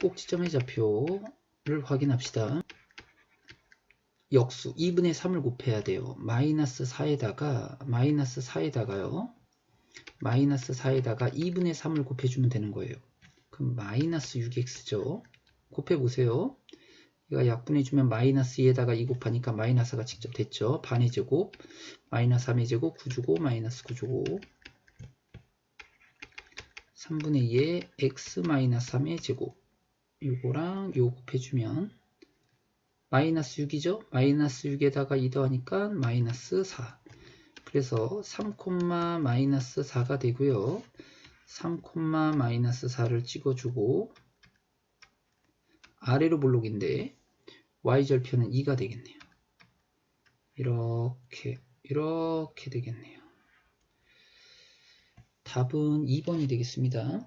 꼭지점의 좌표를 확인합시다. 역수 2분의 3을 곱해야 돼요. 마이너스 4에다가 마이너스 4에다가요. 마이너스 4에다가 2분의 3을 곱해주면 되는 거예요. 그럼 마이너스 6x죠. 곱해보세요. 이가 약분해주면 마이너스 2에다가 2 곱하니까 마이너스가 직접 됐죠. 반의 제곱, 마이너스 3의 제곱, 9주고, 마이너스 9주고 3분의 2에 x 마이너스 3의 제곱 요거랑 요 곱해주면 마이너스 6이죠? 마이너스 6에다가 2 더하니까 마이너스 4 그래서 3, 마이너스 4가 되고요. 3, 마이너스 4를 찍어주고 아래로 볼록인데 y절편은 2가 되겠네요. 이렇게 이렇게 되겠네요. 답은 2번이 되겠습니다.